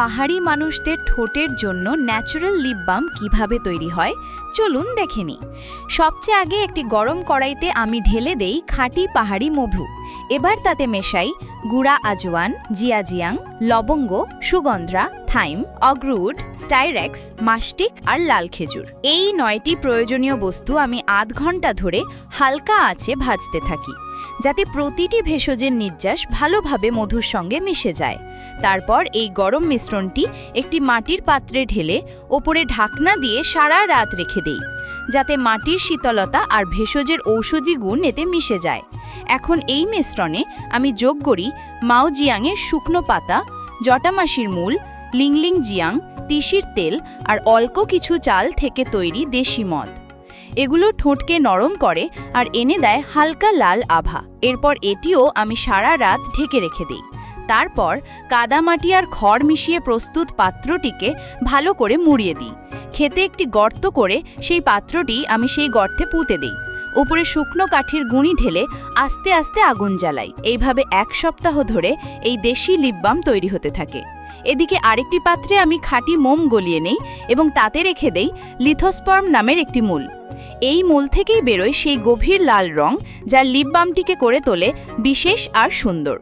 পাহাড়ি মানুষদের ঠোঁটের জন্য ন্যাচারাল লিপ বাম কীভাবে তৈরি হয়, চলুন দেখে নিই। সবচেয়ে আগে একটি গরম কড়াইতে আমি ঢেলে দেই খাঁটি পাহাড়ি মধু। এবার তাতে মেশাই গুড়া আজওয়ান জিয়াজিয়াং লবঙ্গ, সুগন্ধ্রা, থাইম অগ্রুড স্টাইরেক্স মাস্টিক আর লাল খেজুর। এই নয়টি প্রয়োজনীয় বস্তু আমি আধ ঘণ্টা ধরে হালকা আঁচে ভাজতে থাকি, যাতে প্রতিটি ভেষজের নির্যাস ভালোভাবে মধুর সঙ্গে মিশে যায়। তারপর এই গরম মিশ্রণটি একটি মাটির পাত্রে ঢেলে ওপরে ঢাকনা দিয়ে সারা রাত রেখে দেই। যাতে মাটির শীতলতা আর ভেষজের ঔষধি গুণ এতে মিশে যায়। এখন এই মিশ্রণে আমি যোগ করি মাও জিয়াংয়ের শুকনো পাতা, জটামাসির মূল, লিংলিং জিয়াং, তিসির তেল আর অল্প কিছু চাল থেকে তৈরি দেশি মদ। এগুলো ঠোঁটকে নরম করে আর এনে দেয় হালকা লাল আভা। এরপর এটিও আমি সারা রাত ঢেকে রেখে দিই। তারপর কাদামাটি আর খড় মিশিয়ে প্রস্তুত পাত্রটিকে ভালো করে মুড়িয়ে দিই। খেতে একটি গর্ত করে সেই পাত্রটি আমি সেই গর্তে পুঁতে দিই। উপরে শুকনো কাঠির গুঁড়ি ঢেলে আস্তে আস্তে আগুন জ্বালাই। এইভাবে এক সপ্তাহ ধরে এই দেশি লিপবাম তৈরি হতে থাকে। এদিকে আরেকটি পাত্রে আমি খাঁটি মোম গলিয়ে নেই এবং তাতে রেখে দেই লিথোস্পার্ম নামের একটি মূল। এই মূল থেকেই বেরোয় সেই গভীর লাল রং যা লিপবামটিকে করে তোলে বিশেষ আর সুন্দর।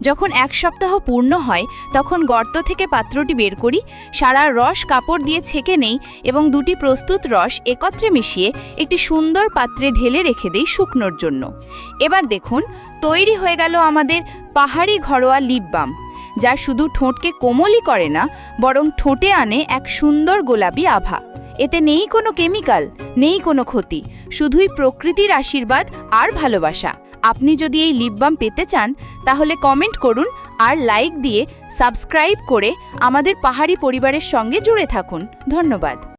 যখন এক সপ্তাহ পূর্ণ হয়, তখন গর্ত থেকে পাত্রটি বের করি, সারা রস কাপড় দিয়ে ছেঁকে নেই এবং দুটি প্রস্তুত রস একত্রে মিশিয়ে একটি সুন্দর পাত্রে ঢেলে রেখে দেই শুকনোর জন্য। এবার দেখুন, তৈরি হয়ে গেল আমাদের পাহাড়ি ঘরোয়া লিপ বাম, যা শুধু ঠোঁটকে কোমলই করে না, বরং ঠোঁটে আনে এক সুন্দর গোলাপি আভা। এতে নেই কোনো কেমিক্যাল, নেই কোনো ক্ষতি, শুধুই প্রকৃতির আশীর্বাদ আর ভালোবাসা। আপনি যদি এই লিপ বাম পেতে চান, তাহলে কমেন্ট করুন আর লাইক দিয়ে সাবস্ক্রাইব করে আমাদের পাহাড়ি পরিবারের সঙ্গে জুড়ে থাকুন। ধন্যবাদ।